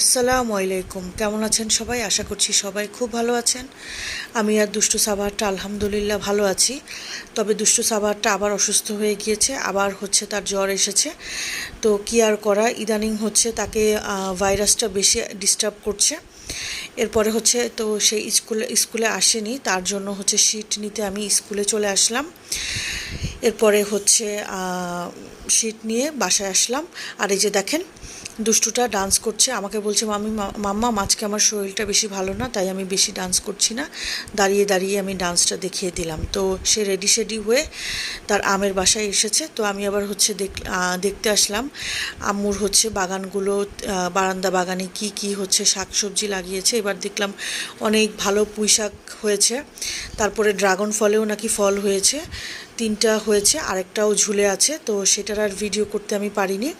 আসসালামু আলাইকুম। কেমন আছেন সবাই? আশা করছি সবাই খুব ভালো আছেন। আমি আর দুষ্টু সাবারটা আলহামদুলিল্লাহ ভালো আছি। তবে দুষ্টু সাবারটা আবার অসুস্থ হয়ে গিয়েছে, আবার হচ্ছে তার জ্বর এসেছে। তো কি আর করা, ইদানিং হচ্ছে তাকে ভাইরাসটা বেশি ডিস্টার্ব করছে। এরপরে হচ্ছে তো সে স্কুলে স্কুলে আসেনি, তার জন্য হচ্ছে সিট নিতে আমি স্কুলে চলে আসলাম। এরপরে হচ্ছে সিট নিয়ে বাসায় আসলাম। আর এই যে দেখেন দুষ্টুটা ডান্স করছে, আমাকে বলছে, মামি মাম্মা, আজকে আমার শরীরটা বেশি ভালো না, তাই আমি বেশি ডান্স করছি না। দাঁড়িয়ে দাঁড়িয়ে আমি ডান্সটা দেখিয়ে দিলাম। তো সে রেডি শেডি হয়ে তার আমের বাসায় এসেছে। তো আমি আবার হচ্ছে দেখ দেখতে আসলাম। আম্মুর হচ্ছে বাগানগুলো বারান্দা বাগানে কি কি হচ্ছে, শাকসবজি লাগিয়েছে। এবার দেখলাম অনেক ভালো পুঁই শাক হয়েছে। তারপরে ড্রাগন ফলেও নাকি ফল হয়েছে। তিনটা হয়েছে, আরেকটাও ঝুলে আছে। তো সেটার আর ভিডিও করতে আমি পারিনি।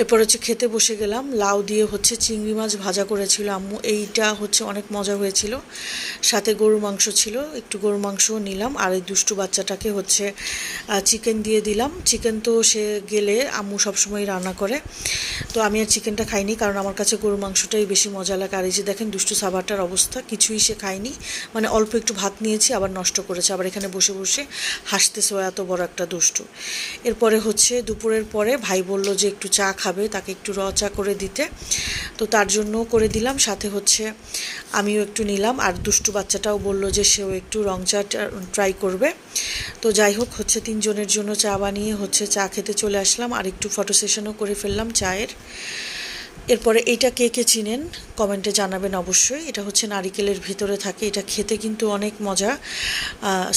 এরপর হচ্ছে খেতে বসে গেলাম। লাউ দিয়ে হচ্ছে চিংড়ি মাছ ভাজা করেছিল আম্মু। এইটা হচ্ছে অনেক মজা হয়েছিল। সাথে গরুর মাংস ছিল। একটু গরুর মাংসও নিলাম। আর এই দুষ্টু বাচ্চাটাকে হচ্ছে চিকেন দিয়ে দিলাম। চিকেন তো সে গেলে আম্মু সবসময় রান্না করে। তো আমি আর চিকেনটা খাইনি কারণ আমার কাছে গরুর মাংসটাই বেশি মজা লাগে। আর এই যে দেখেন দুষ্টু সাবারটার অবস্থা, কিছুই সে খায়নি। মানে অল্প একটু ভাত নিয়েছি, আবার নষ্ট করেছে। আবার এখানে বসে বসে হাসতেছে এত বড় একটা দুষ্টু। এরপরে হচ্ছে দুপুরের পরে ভাই বলল যে একটু চা খাবে তাকে একটু রচা করে দিতে। তো তার জন্য করে দিলাম, সাথে হচ্ছে আমিও একটু নিলাম। আর দুষ্টু বাচ্চাটাও বলল যে সেও একটু রং চা ট্রাই করবে। তো যাই হোক, হচ্ছে তিনজনের জন্য চা বানিয়ে হচ্ছে চা খেতে চলে আসলাম। আর একটু ফটো সেশনও করে ফেললাম চায়ের। এরপরে এইটা কে কে চিনেন? কমেন্টে জানাবেন অবশ্যই। এটা হচ্ছে নারিকেলের ভিতরে থাকে। এটা খেতে কিন্তু অনেক মজা।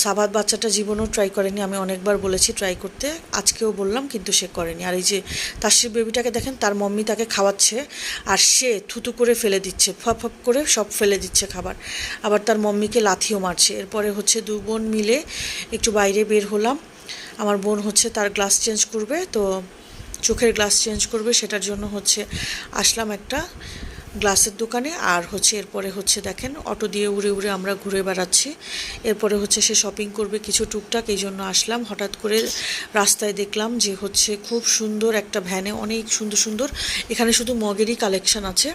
সাবাদ বাচ্চাটা জীবনেও ট্রাই করেনি। আমি অনেকবার বলেছি ট্রাই করতে। আজকেও বললাম, কিন্তু সে করেনি। আর এই যে তাসির বেবিটাকে দেখেন, তার মম্মি তাকে খাওয়াচ্ছে, আর সে থুতু করে ফেলে দিচ্ছে। ফপ ফপ করে সব ফেলে দিচ্ছে খাবার। আবার তার মম্মিকে লাথিও মারছে। এরপরে হচ্ছে দু বোন মিলে একটু বাইরে বের হলাম। আমার বোন হচ্ছে তার গ্লাস চেঞ্জ করবে, তো চোখের গ্লাস চেঞ্জ করবে সেটার জন্য হচ্ছে আসলাম একটা গ্লাসের দোকানে, আর হচ্ছে এরপরে হচ্ছে দেখেন, অটো দিয়ে উড়ে উড়ে আমরা ঘুরে বেড়াচ্ছি। এরপরে হচ্ছে সে শপিং করবে কিছু টুকটাক, এই জন্য আসলাম। হঠাৎ করে রাস্তায় দেখলাম যে হচ্ছে খুব সুন্দর একটা ভ্যানে অনেক সুন্দর সুন্দর, এখানে শুধু মগেরই কালেকশন আছে।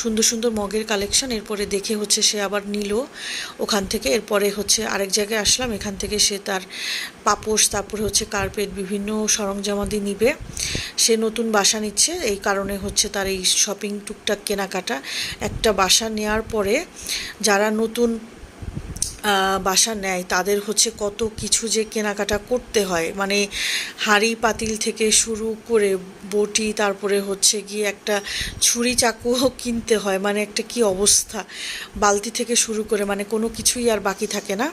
সুন্দর সুন্দর মগের কালেকশন এরপরে দেখে হচ্ছে সে আবার নিল ওখান থেকে। এরপরে হচ্ছে আরেক জায়গায় আসলাম, এখান থেকে সে তার পাপোশ, তারপরে হচ্ছে কার্পেট বিভিন্ন সরঞ্জামাদি নিবে। সে নতুন বাসা নিচ্ছে, এই কারণে হচ্ছে তার এই শপিং টুকটাক কেনাকাটা একটা বাসা নেওয়ার পরে যারা নতুন বাসা নেয়, তাদের হচ্ছে কত কিছু যে কেনাকাটা করতে হয়। মানে হাঁড়ি পাতিল থেকে শুরু করে বটি, তারপরে হচ্ছে গিয়ে একটা ছুরি চাকুও কিনতে হয়। মানে একটা কি অবস্থা? বালতি থেকে শুরু করে মানে কোনো কিছুই আর বাকি থাকে না।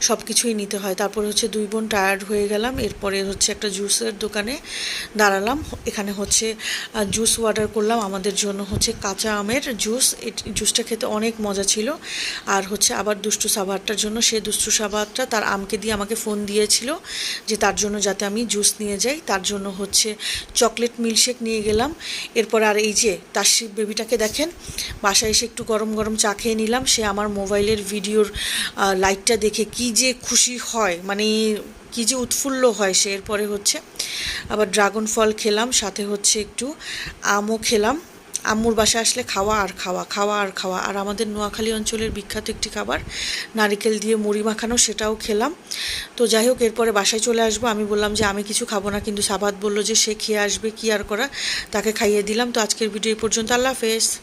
সব কিছুই নিতে হয়। তারপরে হচ্ছে দুই বোন টায়ার্ড হয়ে গেলাম। এরপরে হচ্ছে একটা জুসের দোকানে দাঁড়ালাম। এখানে হচ্ছে জুস অর্ডার করলাম। আমাদের জন্য হচ্ছে কাঁচা আমের জুস। জুসটা খেতে অনেক মজা ছিল। আর হচ্ছে আবার দুষ্টু সাবারটার জন্য সে দুষ্টু সাবারটা তার আমকে দিয়ে আমাকে ফোন দিয়েছিল যে তার জন্য যাতে আমি জুস নিয়ে যাই। তার জন্য হচ্ছে চকলেট মিল্কশেক নিয়ে গেলাম। এরপর আর এই যে তার বেবিটাকে দেখেন, বাসায় এসে একটু গরম গরম চা খেয়ে নিলাম। সে আমার মোবাইলের ভিডিওর লাইটটা দেখে কি যে খুশি হয় মানে কি যে উৎফুল্ল হয় সে। এরপরে হচ্ছে আবার ড্রাগন ফল খেলাম, সাথে হচ্ছে একটু আমও খেলাম। আম্মুর বাসা আসলে খাওয়া আর খাওয়া খাওয়া আর খাওয়া। আর আমাদের নোয়াখালী অঞ্চলের বিখ্যাত একটি খাবার, নারিকেল দিয়ে মুড়ি মাখানো, সেটাও খেলাম। তো যাই হোক, এরপরে বাসায় চলে আসব। আমি বললাম যে, আমি কিছু খাব না। কিন্তু সাবাদ বলল যে, সে খেয়ে আসবে, কি আর করা? তাকে খাইয়ে দিলাম। তো আজকের ভিডিও এই পর্যন্ত। আল্লাহ হাফেজ।